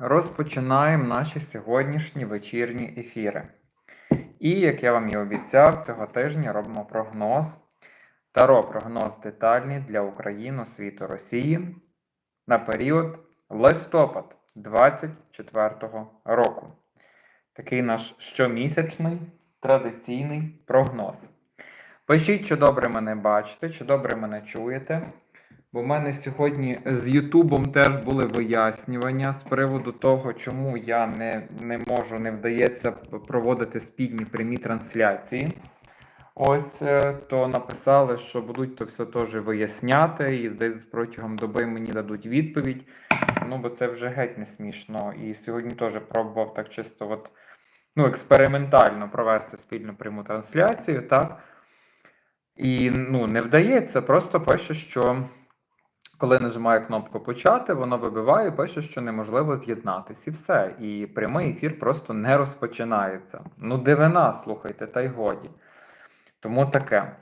Розпочинаємо наші сьогоднішні вечірні ефіри. І, як я вам і обіцяв, цього тижня робимо прогноз. Таро прогноз детальний для України, світу Росії на період листопад 2024 року. Такий наш щомісячний традиційний прогноз. Пишіть, чи добре мене бачите, чи добре мене чуєте. Бо в мене сьогодні з Ютубом теж були вияснювання з приводу того, чому я не, не можу, не вдається проводити спільні прямі трансляції. Ось е, то написали, що будуть то все теж виясняти, і десь протягом доби мені дадуть відповідь. Ну, бо це вже геть не смішно. І сьогодні теж пробував так чисто, от, ну, експериментально провести спільну пряму трансляцію, так? І ну, не вдається, просто пише, що коли нажимаю кнопку почати, воно вибиває, пише, що неможливо з'єднатись. І все. І прямий ефір просто не розпочинається. Ну, дивина, слухайте, та й годі. Тому таке.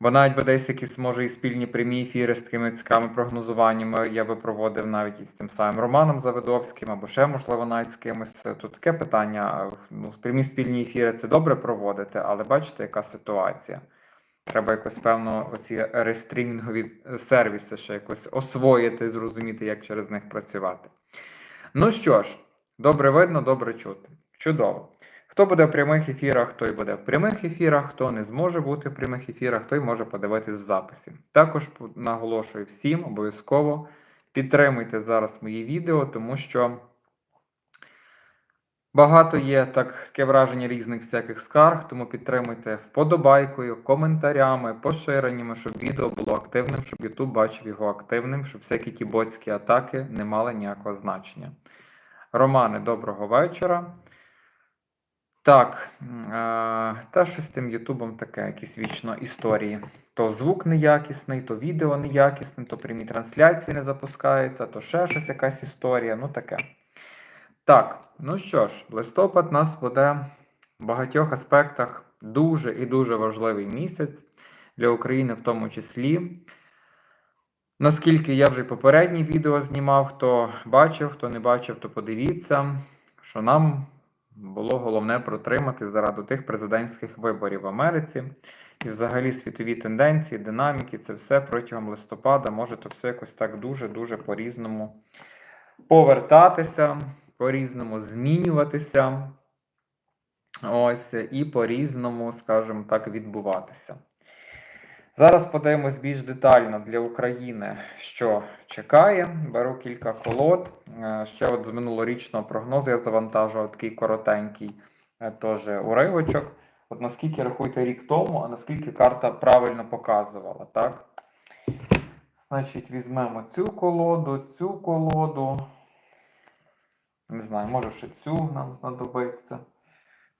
Бо навіть би десь якісь, може, і спільні прямі ефіри з такими цікавими прогнозуваннями я би проводив навіть із тим самим Романом Завидовським, або ще, можливо, навіть з кимось. Тут таке питання. Ну, прямі спільні ефіри це добре проводити, але бачите, яка ситуація. Треба якось, певно, оці рестрімінгові сервіси ще якось освоїти, зрозуміти, як через них працювати. Ну що ж, добре видно, добре чути. Чудово. Хто буде в прямих ефірах, той буде в прямих ефірах, хто не зможе бути в прямих ефірах, той може подивитись в записі. Також наголошую всім, обов'язково підтримуйте зараз мої відео, тому що. Багато є таке враження різних всяких скарг, тому підтримуйте вподобайкою, коментарями, поширеннями, щоб відео було активним, щоб YouTube бачив його активним, щоб всякі ті ботські атаки не мали ніякого значення. Романе, доброго вечора. Так, е, та що з тим Ютубом таке, якісь вічно історії. То звук неякісний, то відео неякісне, то прямі трансляції не запускаються, то ще щось якась історія, ну таке. Так, ну що ж, листопад нас буде в багатьох аспектах дуже і дуже важливий місяць для України в тому числі. Наскільки я вже попередні відео знімав, хто бачив, хто не бачив, то подивіться, що нам було головне протримати заради тих президентських виборів в Америці. І взагалі світові тенденції, динаміки, це все протягом листопада може то все якось так дуже-дуже по-різному повертатися по-різному змінюватися. Ось, і по-різному, скажімо так, відбуватися. Зараз подивимось більш детально для України, що чекає. Беру кілька колод. Е, ще от з минулорічного прогнозу я завантажував такий коротенький е, теж уривочок. От наскільки рахуйте рік тому, а наскільки карта правильно показувала, так? Значить, візьмемо цю колоду, цю колоду. Не знаю, може ще цю нам знадобиться.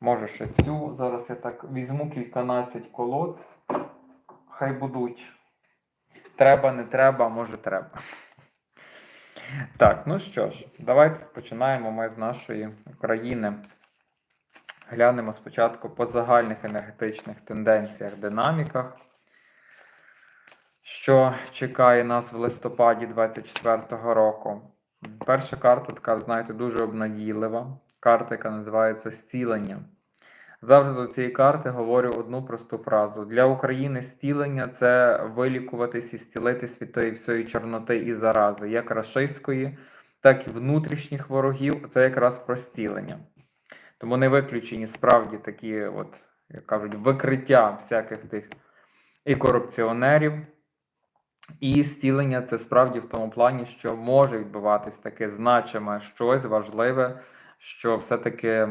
Може ще цю. Зараз я так візьму кільканадцять колод. Хай будуть. Треба, не треба, може треба. Так, ну що ж, давайте починаємо ми з нашої України. Глянемо спочатку по загальних енергетичних тенденціях, динаміках, що чекає нас в листопаді 2024 року. Перша карта така, знаєте, дуже обнадійлива. Карта, яка називається Зцілення. Завжди до цієї карти говорю одну просту фразу: для України зцілення це вилікуватись і зцілитись від тої всієї чорноти і зарази, як рашистської, так і внутрішніх ворогів. Це якраз про зцілення. Тому не виключені справді такі, от, як кажуть, викриття всяких тих і корупціонерів. І зцілення це справді в тому плані, що може відбуватись таке значиме щось важливе, що все-таки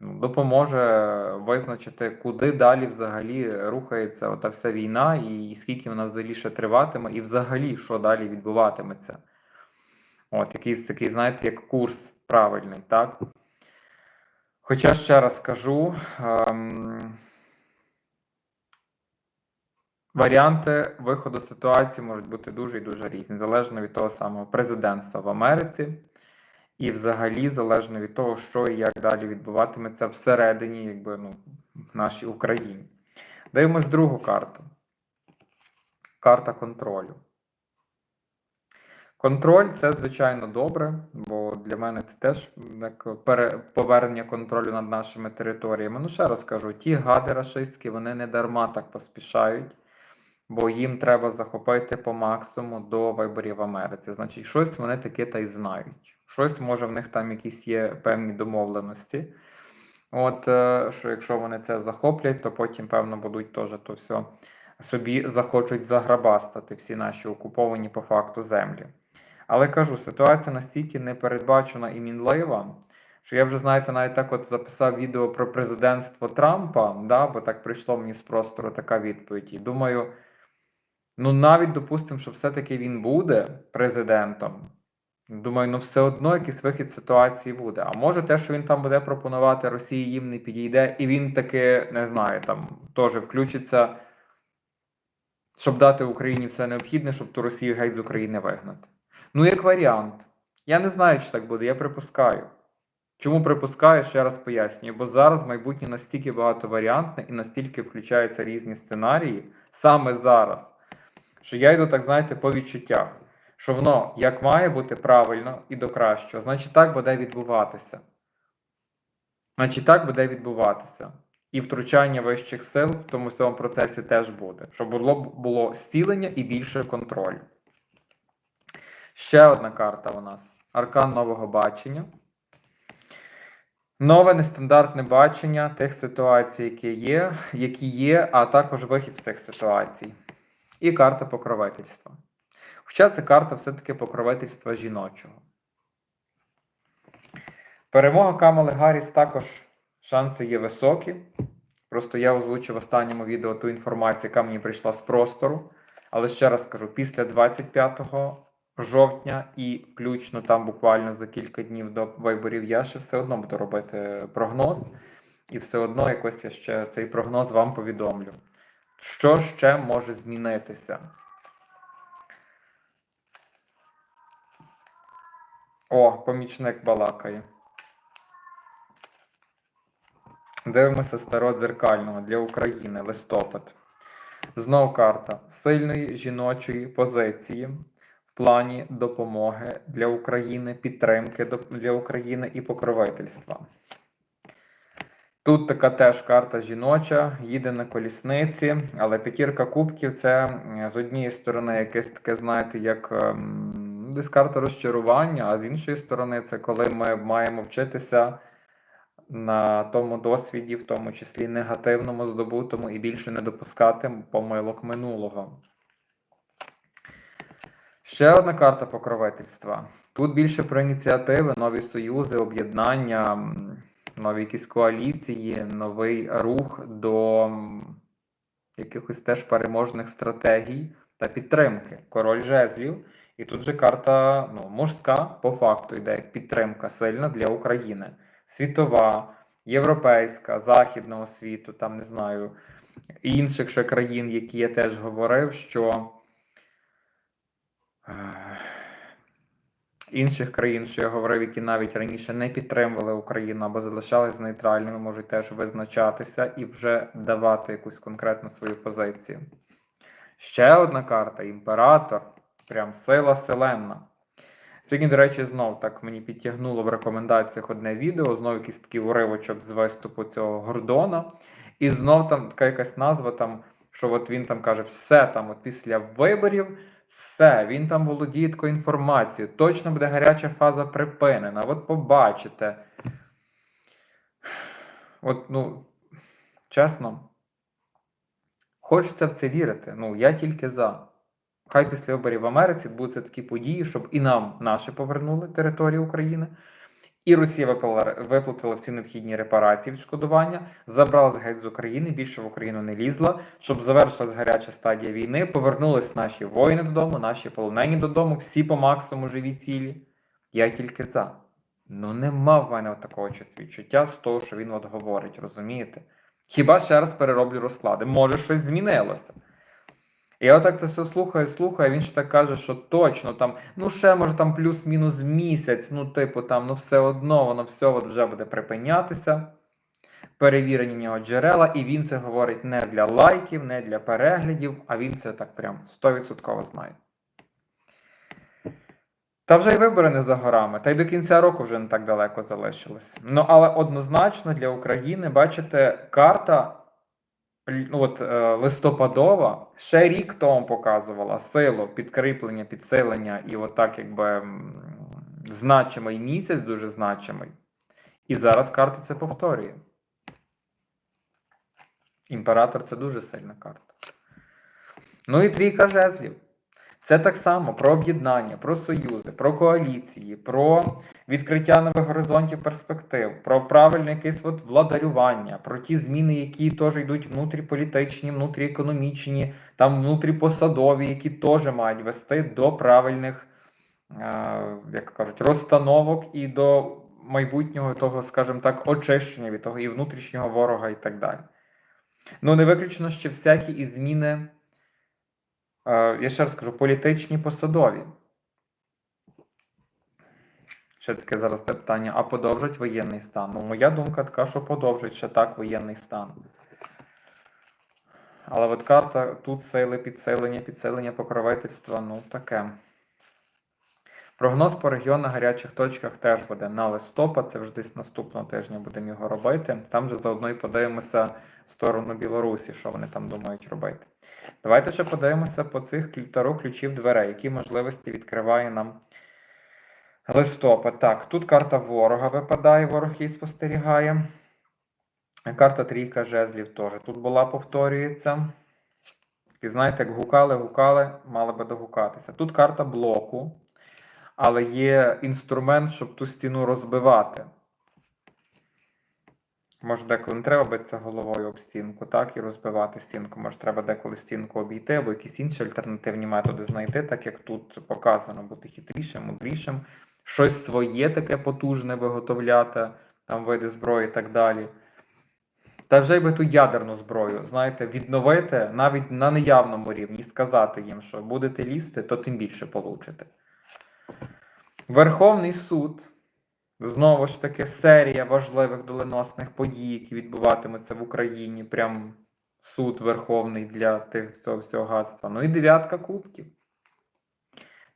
ну, допоможе визначити, куди далі взагалі рухається ота вся війна, і скільки вона взагалі ще триватиме, і взагалі що далі відбуватиметься. От, якийсь такий, знаєте, як курс правильний, так? Хоча ще раз скажу. Ем... Варіанти виходу ситуації можуть бути дуже і дуже різні, залежно від того самого президентства в Америці, і взагалі залежно від того, що і як далі відбуватиметься всередині, якби ну, нашій Україні. Дивимось другу карту. Карта контролю. Контроль це звичайно добре, бо для мене це теж як повернення контролю над нашими територіями. Ну, ще раз кажу, ті гади рашистські, вони не дарма так поспішають, бо їм треба захопити по максимуму до виборів в Америці. Значить, щось вони таке та й знають. Щось, може, в них там якісь є певні домовленості. От, е, що якщо вони це захоплять, то потім, певно, будуть теж то все собі захочуть заграбастати всі наші окуповані по факту землі. Але кажу, ситуація настільки непередбачена і мінлива, що я вже, знаєте, навіть так от записав відео про президентство Трампа, да, бо так прийшло мені з простору така відповідь. І думаю, ну навіть допустимо, що все-таки він буде президентом. Думаю, ну все одно якийсь вихід ситуації буде. А може те, що він там буде пропонувати Росії, їм не підійде, і він таки, не знаю, там теж включиться, щоб дати Україні все необхідне, щоб ту Росію геть з України вигнати. Ну, як варіант. Я не знаю, чи так буде, я припускаю. Чому припускаю, ще раз пояснюю, бо зараз майбутнє настільки багатоваріантне і настільки включаються різні сценарії саме зараз, що я йду, так знаєте, по відчуттях, що воно як має бути правильно і до кращого, значить так буде відбуватися. Значить, так буде відбуватися. І втручання вищих сил в тому всьому процесі теж буде, щоб було, було зцілення і більше контролю. Ще одна карта у нас. Аркан нового бачення. Нове нестандартне бачення тих ситуацій, які є, які є, а також вихід з цих ситуацій. І карта покровительства. Хоча це карта все-таки покровительства жіночого. Перемога Камали Гарріс також шанси є високі. Просто я озвучив в останньому відео ту інформацію, яка мені прийшла з простору. Але ще раз кажу, після 25 жовтня і включно там буквально за кілька днів до виборів я ще все одно буду робити прогноз. І все одно якось я ще цей прогноз вам повідомлю. Що ще може змінитися? О, помічник балакає. Дивимося стародзеркального для України листопад. Знов карта сильної жіночої позиції в плані допомоги для України, підтримки для України і покровительства. Тут така теж карта жіноча, їде на колісниці, але п'ятірка кубків це з однієї сторони якесь таке, знаєте, як ем, десь карта розчарування, а з іншої сторони, це коли ми маємо вчитися на тому досвіді, в тому числі негативному, здобутому, і більше не допускати помилок минулого. Ще одна карта покровительства. Тут більше про ініціативи, нові союзи, об'єднання, нові якісь коаліції, новий рух до якихось теж переможних стратегій та підтримки. Король жезлів. І тут же карта ну, мужська, по факту йде як підтримка сильна для України. Світова, європейська, західного світу, там не знаю, інших ще країн, які я теж говорив, що е, інших країн, що я говорив, які навіть раніше не підтримували Україну або залишались нейтральними, можуть теж визначатися і вже давати якусь конкретну свою позицію. Ще одна карта імператор. Прям сила селенна. Сьогодні, до речі, знов так мені підтягнуло в рекомендаціях одне відео, знов якийсь такий уривочок з виступу цього Гордона. І знов там така якась назва, там, що от він там каже, все там, от після виборів, все, він там володіє такою інформацією. Точно буде гаряча фаза припинена. От побачите. От, ну, чесно, хочеться в це вірити. Ну, я тільки за. Хай після виборів в Америці будуться такі події, щоб і нам наші повернули територію України, і Росія виплатила, всі необхідні репарації відшкодування, забрала геть з України, більше в Україну не лізла, щоб завершилась гаряча стадія війни, повернулись наші воїни додому, наші полонені додому, всі по максимуму живі цілі. Я тільки за. Ну нема в мене такого щось відчуття з того, що він от говорить, розумієте? Хіба ще раз перероблю розклади? Може, щось змінилося. Я отак це все слухаю, слухаю, він ж так каже, що точно там, ну ще може там плюс-мінус місяць, ну, типу, там, ну все одно, воно все от вже буде припинятися. Перевірені в нього джерела, і він це говорить не для лайків, не для переглядів, а він це так прям 100% знає. Та вже й вибори не за горами, та й до кінця року вже не так далеко залишилось. Ну, але однозначно для України, бачите, карта ну, от, е, листопадова ще рік тому показувала силу, підкріплення, підсилення і отак, якби значимий місяць, дуже значимий. І зараз карта це повторює. Імператор це дуже сильна карта. Ну і трійка жезлів. Це так само про об'єднання, про союзи, про коаліції, про відкриття нових горизонтів перспектив, про правильне якесь от владарювання, про ті зміни, які теж йдуть внутріполітичні, внутріекономічні, там внутріпосадові, які теж мають вести до правильних, е, як кажуть, розстановок і до майбутнього того, скажімо так, очищення від того і внутрішнього ворога, і так далі. Ну, не виключно ще всякі і зміни. Е, Я ще раз кажу, політичні посадові. Ще таке зараз те питання: а подовжать воєнний стан? Ну, моя думка така, що подовжать ще так воєнний стан. Але от карта тут сили, підсилення, підсилення покровительства, ну таке. Прогноз по регіонах гарячих точках теж буде на листопад, це вже десь наступного тижня будемо його робити. Там же заодно і подивимося в сторону Білорусі, що вони там думають робити. Давайте ще подивимося по цих таро ключів дверей, які можливості відкриває нам листопад. Так, тут карта ворога випадає, ворог її спостерігає. Карта трійка жезлів теж тут була, повторюється. І знаєте, як гукали, гукали, мали би догукатися. Тут карта блоку, але є інструмент, щоб ту стіну розбивати. Може, деколи не треба битися головою об стінку, так, і розбивати стінку. Може, треба деколи стінку обійти, або якісь інші альтернативні методи знайти, так як тут показано, бути хитрішим, мудрішим, щось своє таке потужне виготовляти, там види зброї і так далі. Та вже й би ту ядерну зброю, знаєте, відновити навіть на неявному рівні, сказати їм, що будете лізти, то тим більше получите. Верховний суд. Знову ж таки, серія важливих доленосних подій, які відбуватимуться в Україні. Прям суд верховний для тих цього всього гадства. Ну і дев'ятка кубків.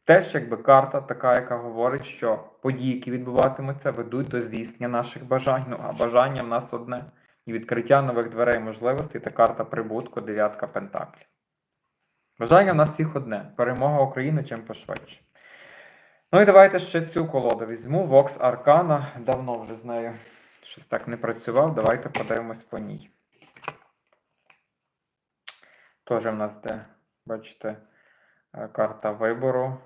Теж якби карта така, яка говорить, що події, які відбуватимуться, ведуть до здійснення наших бажань. Ну а бажання в нас одне. І відкриття нових дверей можливостей та карта прибутку, дев'ятка пентаклів. Бажання в нас всіх одне. Перемога України чим пошвидше. Ну і давайте ще цю колоду візьму. Vox Arcana. Давно вже з нею щось так не працював. Давайте подивимось по ній. Теж в нас де, бачите, е, карта вибору,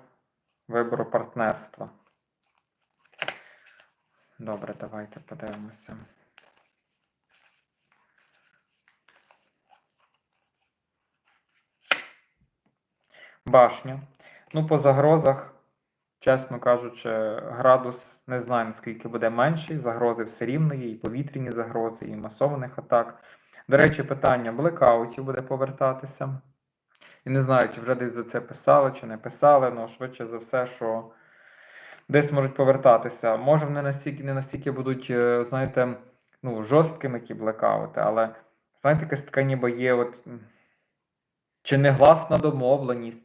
вибору партнерства. Добре, давайте подивимося. Башня. Ну, по загрозах, чесно кажучи, градус не знаю, наскільки буде менший. Загрози все рівно є, і повітряні загрози, і масованих атак. До речі, питання блекаутів буде повертатися. І не знаю, чи вже десь за це писали, чи не писали, але швидше за все, що десь можуть повертатися. Може, вони настільки, не настільки будуть, е, знаєте, ну, жорсткими ті блекаути, але знаєте, якась така ніби є от, чи негласна домовленість,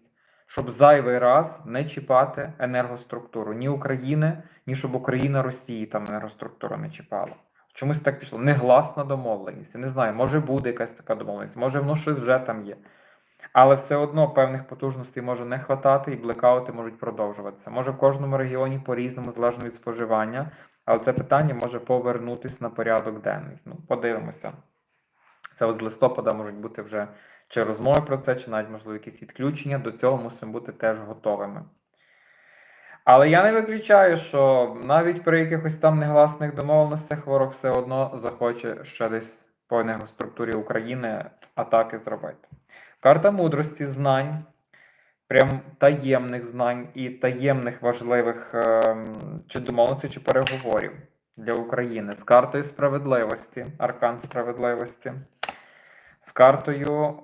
щоб зайвий раз не чіпати енергоструктуру ні України, ні щоб Україна Росії там енергоструктуру не чіпала. Чомусь так пішло. Негласна домовленість. Я не знаю, може буде якась така домовленість, може воно щось вже там є. Але все одно певних потужностей може не хватати, і блекаути можуть продовжуватися. Може в кожному регіоні по-різному, залежно від споживання, але це питання може повернутися на порядок денний. Ну, подивимося. Це от з листопада можуть бути вже чи розмови про це, чи навіть, можливо, якісь відключення. До цього мусимо бути теж готовими. Але я не виключаю, що навіть при якихось там негласних домовленостях ворог все одно захоче ще десь по енергоструктурі України атаки зробити. Карта мудрості знань, прям таємних знань і таємних важливих ем, чи домовленостей, чи переговорів для України з картою справедливості, аркан справедливості, з картою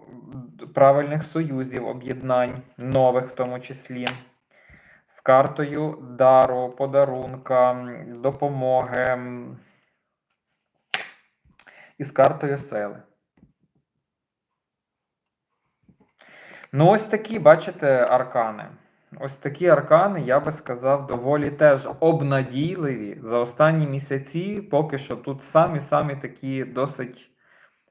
правильних союзів, об'єднань, нових в тому числі, з картою дару, подарунка, допомоги і з картою сили. Ну, ось такі, бачите, аркани. ось такі аркани, я би сказав, доволі теж обнадійливі за останні місяці. Поки що тут самі-самі такі досить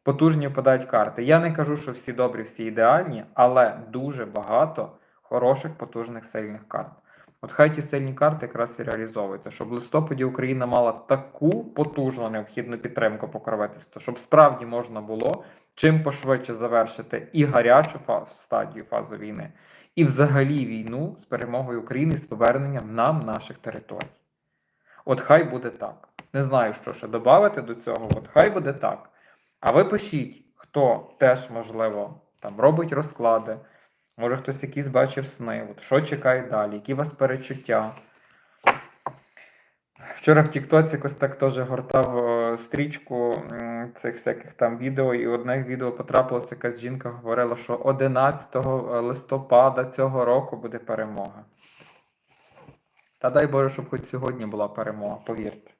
потужні впадають карти. Я не кажу, що всі добрі, всі ідеальні, але дуже багато хороших, потужних, сильних карт. От хай ті сильні карти якраз і реалізовуються, щоб в листопаді Україна мала таку потужну необхідну підтримку покровительства, щоб справді можна було чим пошвидше завершити і гарячу фазу, стадію фазу війни, і взагалі війну з перемогою України з поверненням нам наших територій. От хай буде так. Не знаю, що ще додати до цього. От хай буде так. А ви пишіть, хто теж, можливо, там робить розклади, може хтось якісь бачив сни, от що чекає далі, які у вас перечуття. Вчора в Тіктоці якось так теж гортав е, стрічку цих всяких там відео, і одне відео потрапилася якась жінка, говорила, що 11 листопада цього року буде перемога. Та дай Боже, щоб хоч сьогодні була перемога, повірте.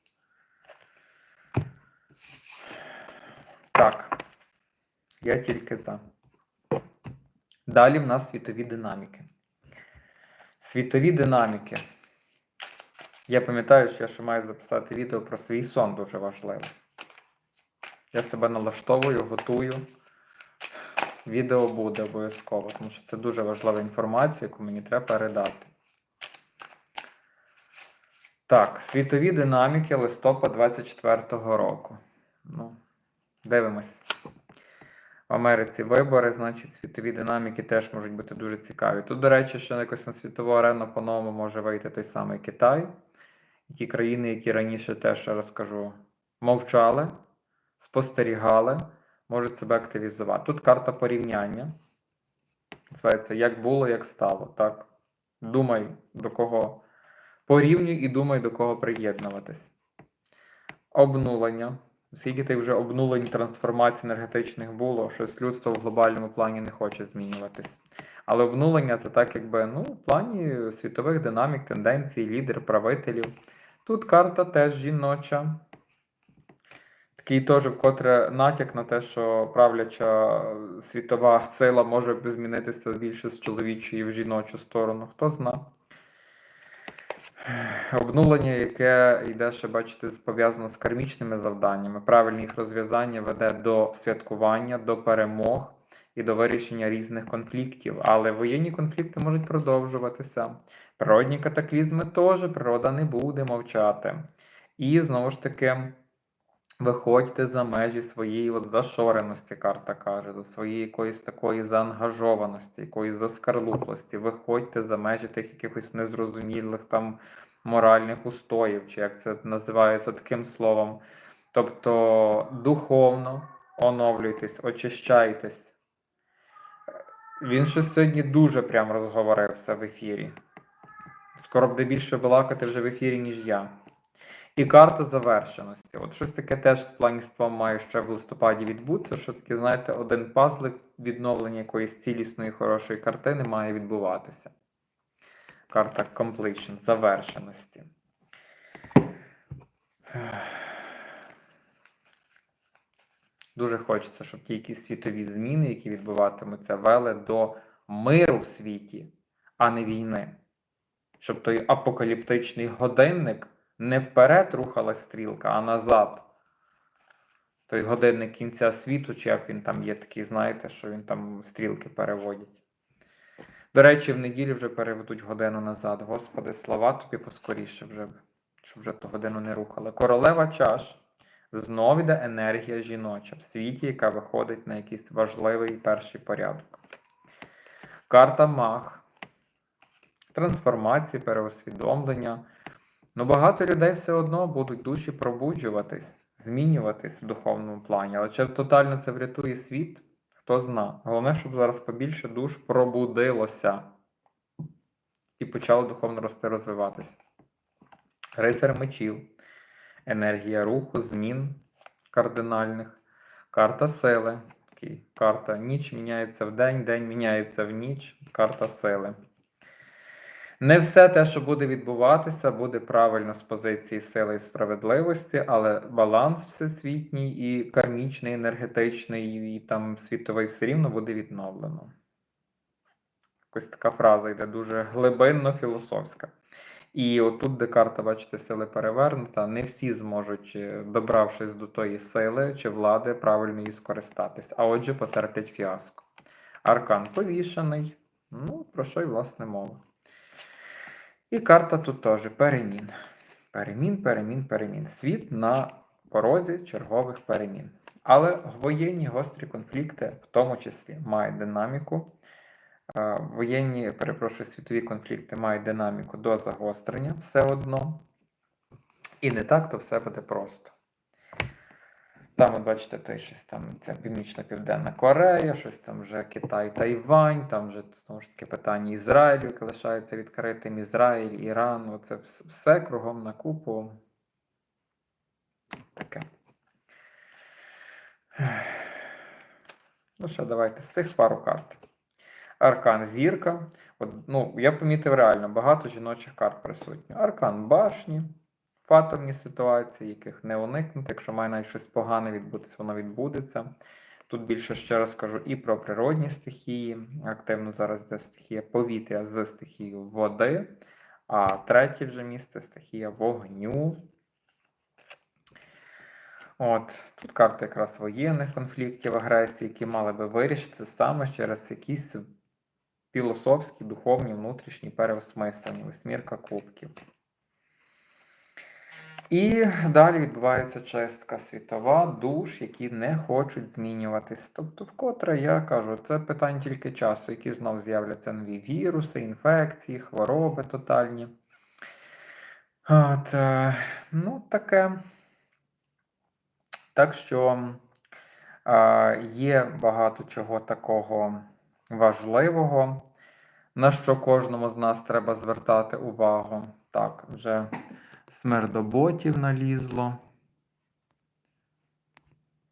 Так. Я тільки за. Далі в нас світові динаміки. Світові динаміки. Я пам'ятаю, що я ще маю записати відео про свій сон дуже важливо. Я себе налаштовую, готую. Відео буде обов'язково, тому що це дуже важлива інформація, яку мені треба передати. Так, світові динаміки листопад 24-го року. Ну, дивимось. В Америці вибори, значить, світові динаміки теж можуть бути дуже цікаві. Тут, до речі, ще якось на світову арену по-новому може вийти той самий Китай. І ті країни, які раніше теж розкажу, мовчали, спостерігали, можуть себе активізувати. Тут карта порівняння. Називається Як було, як стало. Так? Думай, до кого порівнюй і думай, до кого приєднуватись. Обнулення. Скільки тих вже обнулень трансформацій енергетичних було, щось людство в глобальному плані не хоче змінюватись. Але обнулення це так, якби ну, в плані світових динамік, тенденцій, лідер, правителів. Тут карта теж жіноча. Такий теж вкотре натяк на те, що правляча світова сила може змінитися більше з чоловічої в жіночу сторону. Хто зна? Обнулення, яке йде ще, бачите, пов'язано з кармічними завданнями. Правильне їх розв'язання веде до святкування, до перемог і до вирішення різних конфліктів. Але воєнні конфлікти можуть продовжуватися. Природні катаклізми теж природа не буде мовчати. І знову ж таки. Виходьте за межі своєї от зашореності, карта каже, за своєї якоїсь такої заангажованості, якоїсь заскарлуплості. Виходьте за межі тих якихось незрозумілих там моральних устоїв, чи як це називається таким словом. Тобто духовно оновлюйтесь, очищайтесь. Він щось сьогодні дуже прям розговорився в ефірі. Скоро буде більше балакати вже в ефірі, ніж я. І карта завершеності. От щось таке теж в планівством має ще в листопаді відбутися, що таке, знаєте, один пазлик відновлення якоїсь цілісної хорошої картини має відбуватися. Карта completion, завершеності. Дуже хочеться, щоб ті якісь світові зміни, які відбуватимуться, вели до миру в світі, а не війни. Щоб той апокаліптичний годинник не вперед рухалась стрілка, а назад. Той годинник кінця світу, чи як він там є, такий, знаєте, що він там стрілки переводять. До речі, в неділю вже переведуть годину назад. Господи, слова тобі поскоріше, вже, щоб вже ту годину не рухали. Королева чаш. Знов іде енергія жіноча в світі, яка виходить на якийсь важливий перший порядок. Карта Мах. Трансформації, переосвідомлення. Ну, багато людей все одно будуть душі пробуджуватись, змінюватись в духовному плані. Але чи тотально це врятує світ? Хто зна. Головне, щоб зараз побільше душ пробудилося і почало духовно рости, розвиватися. Рицар мечів, енергія руху, змін кардинальних, карта сили. Карта ніч міняється в день, день міняється в ніч, карта сили. Не все те, що буде відбуватися, буде правильно з позиції сили і справедливості, але баланс всесвітній і кармічний, енергетичний, і там світовий все рівно буде відновлено. якось така фраза йде дуже глибинно філософська. І отут, де карта, бачите, сили перевернута, не всі зможуть, е, добравшись до тої сили чи влади, правильно її скористатись, а отже, потерплять фіаско. Аркан повішений. Ну, про що й власне мова. І карта тут теж перемін. Перемін, перемін, перемін. Світ на порозі чергових перемін. Але воєнні гострі конфлікти, в тому числі, мають динаміку. Е, Воєнні, перепрошую, світові конфлікти мають динаміку до загострення все одно. І не так, то все буде просто. Там, от бачите, той щось там, це Північно-Південна Корея, щось там вже Китай, Тайвань, там вже знову ж таки питання Ізраїлю, яке лишається відкритим Ізраїль, Іран, оце все кругом на купу. Таке. Ну, ще давайте з цих пару карт. Аркан зірка. От, ну, я помітив реально багато жіночих карт присутні. Аркан башні, фатовні ситуації, яких не уникнути. Якщо має навіть щось погане відбутися, воно відбудеться. Тут більше ще раз кажу і про природні стихії. Активно зараз йде стихія повітря з стихією води. А третє вже місце стихія вогню. От тут карта якраз воєнних конфліктів, агресії, які мали би вирішити саме через якісь філософські, духовні, внутрішні переосмислення, восьмірка кубків. І далі відбувається чистка світова душ, які не хочуть змінюватись. Тобто, вкотре я кажу, це питання тільки часу, які знов з'являться нові віруси, інфекції, хвороби тотальні. От, е, ну, таке. Так що е, є багато чого такого важливого, на що кожному з нас треба звертати увагу. Так, вже смердоботів налізло.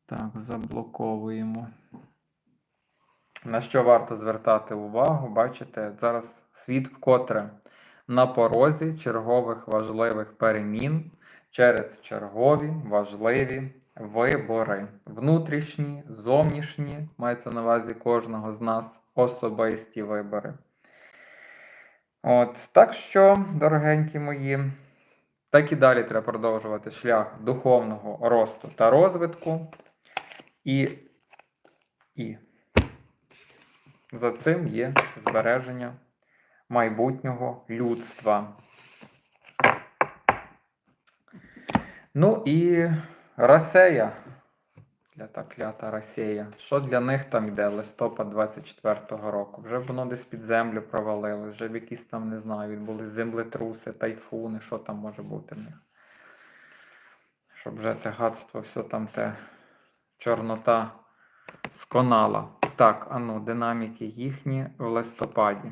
Так, заблоковуємо. На що варто звертати увагу? Бачите, зараз світ вкотре на порозі чергових важливих перемін через чергові важливі вибори. Внутрішні, зовнішні, мається на увазі кожного з нас особисті вибори. От, так що, дорогенькі мої, так і далі треба продовжувати шлях духовного росту та розвитку. І, і за цим є збереження майбутнього людства. Ну і Расея. Клята, клята Росія. Що для них там йде листопад 24-го року? Вже воно десь під землю провалили, вже б якісь там, не знаю, відбулись землетруси, тайфуни, що там може бути в них. Щоб вже те гадство, все там те чорнота сконала. Так, ану, динаміки їхні в листопаді.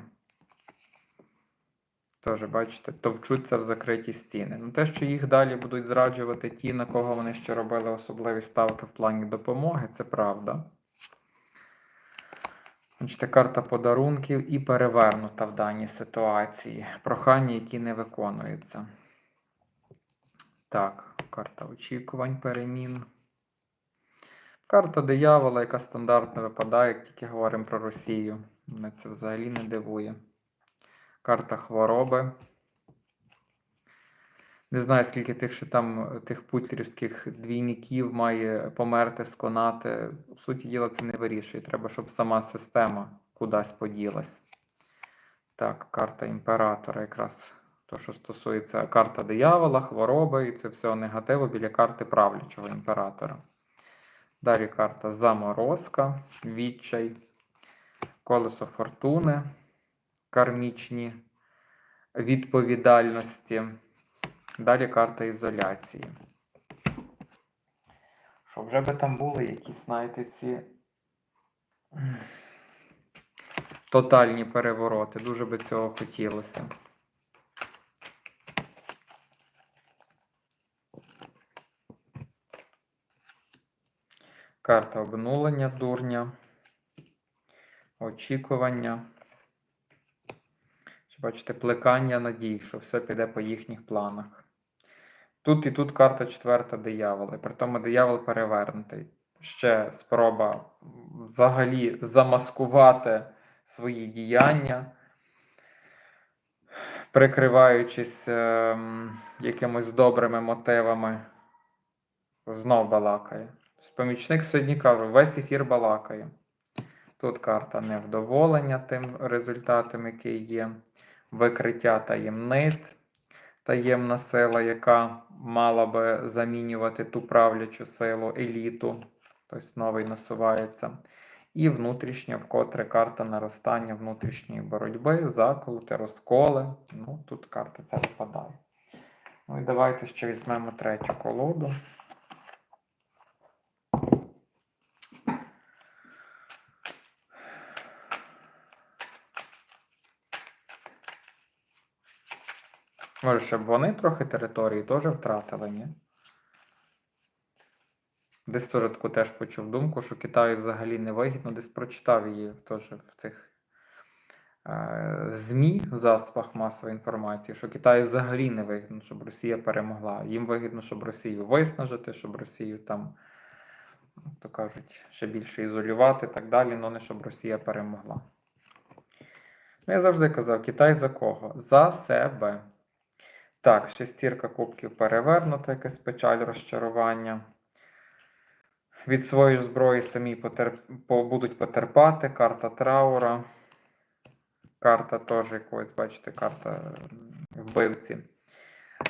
Теж, бачите, товчуться в закриті стіни. Ну, те, що їх далі будуть зраджувати ті, на кого вони ще робили особливі ставки в плані допомоги, це правда. Бачите, карта подарунків і перевернута в даній ситуації. Прохання, які не виконуються. Так, карта очікувань, перемін. Карта диявола, яка стандартно випадає, як тільки говоримо про Росію. Мене це взагалі не дивує. Карта хвороби. Не знаю, скільки тих, що там тих путлерівських двійників має померти, сконати. В суті діла, це не вирішує. Треба, щоб сама система кудись поділась. Так, карта імператора, якраз то, що стосується карта диявола, хвороби і це всього негативу біля карти правлячого імператора. Далі карта заморозка, відчай, колесо фортуни кармічні відповідальності. Далі карта ізоляції. Що вже би там були якісь, знаєте, ці тотальні перевороти. Дуже би цього хотілося. Карта обнулення дурня, очікування. Бачите, плекання надій, що все піде по їхніх планах. Тут і тут карта четверта диявола. і При тому диявол перевернутий. Ще спроба взагалі замаскувати свої діяння, прикриваючись ем, якимось добрими мотивами, знов балакає. Помічник сьогодні кажу, весь ефір балакає. Тут карта невдоволення тим результатом, який є, викриття таємниць, таємна сила, яка мала би замінювати ту правлячу силу, еліту, тобто новий насувається. І внутрішня, вкотре карта наростання внутрішньої боротьби, заколоти, розколи. Ну, тут карта ця випадає. Ну і давайте ще візьмемо третю колоду. Може, щоб вони трохи території теж втратили, ні? Десь теж таку теж почув думку, що Китаю взагалі не вигідно, десь прочитав її теж в цих е, ЗМІ, засобах масової інформації, що Китаю взагалі не вигідно, щоб Росія перемогла. Їм вигідно, щоб Росію виснажити, щоб Росію там, то кажуть, ще більше ізолювати і так далі, але не щоб Росія перемогла. Ну, я завжди казав, Китай за кого? За себе. Так, шестірка кубків перевернута, якась печаль розчарування. Від своєї зброї самі потер... по- будуть потерпати. Карта траура. Карта теж якогось, бачите, карта вбивці.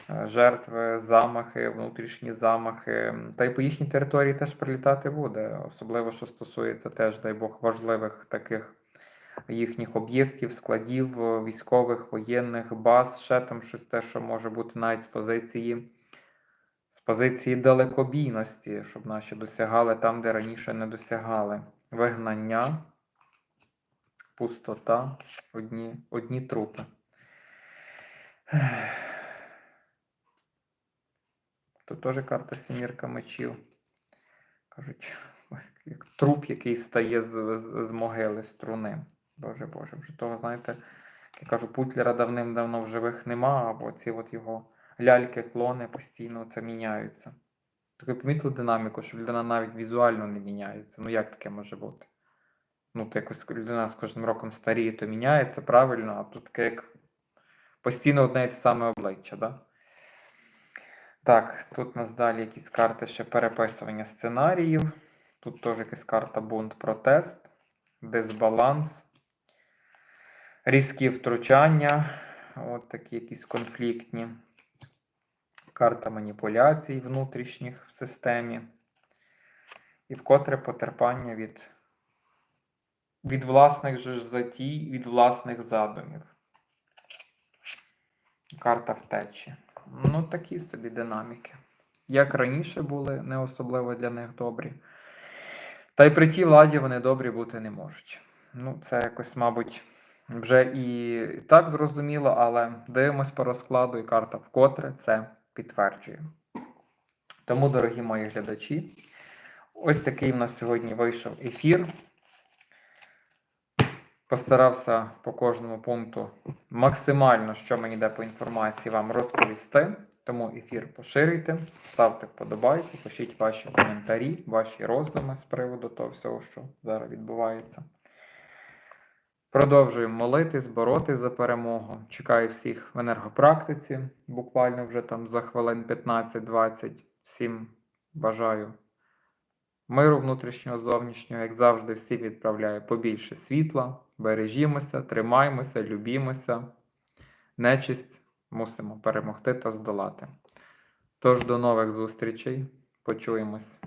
Е, Жертви, замахи, внутрішні замахи. Та й по їхній території теж прилітати буде. Особливо, що стосується теж, дай Бог, важливих таких їхніх об'єктів, складів, е, військових, воєнних баз, ще там щось те, що може бути навіть з позиції, з позиції далекобійності, щоб наші досягали там, де раніше не досягали. Вигнання, пустота, одні, одні трупи. Тут теж карта сімірка мечів. Кажуть, як труп, який стає з, з, з могили, з труни. Боже Боже, вже того, знаєте, я кажу, Путлера давним-давно в живих нема, або ці от його ляльки, клони постійно це міняються. Так ви помітили динаміку, що людина навіть візуально не міняється. Ну як таке може бути? Ну, то якось людина з кожним роком старіє, то міняється правильно, а тут таке як постійно одне і те саме обличчя, да? Так, тут у нас далі якісь карти ще переписування сценаріїв. Тут теж якась карта бунт протест, дисбаланс, різкі втручання, от такі якісь конфліктні. Карта маніпуляцій внутрішніх в системі. І вкотре потерпання від, від власних же ж затій, від власних задумів. Карта втечі. Ну, такі собі динаміки. Як раніше були, не особливо для них добрі. Та й при тій владі вони добрі бути не можуть. Ну, це якось, мабуть, вже і так зрозуміло, але дивимось по розкладу, і карта вкотре це підтверджує. Тому, дорогі мої глядачі, ось такий в нас сьогодні вийшов ефір. Постарався по кожному пункту максимально, що мені йде по інформації, вам розповісти. Тому ефір поширюйте, ставте вподобайки, пишіть ваші коментарі, ваші роздуми з приводу того всього, що зараз відбувається. Продовжуємо молитись, боротись за перемогу. Чекаю всіх в енергопрактиці. Буквально вже там за хвилин 15-20. Всім бажаю миру внутрішнього, зовнішнього, як завжди, всі відправляю побільше світла. Бережімося, тримаймося, любімося. Нечисть мусимо перемогти та здолати. Тож до нових зустрічей. Почуємось.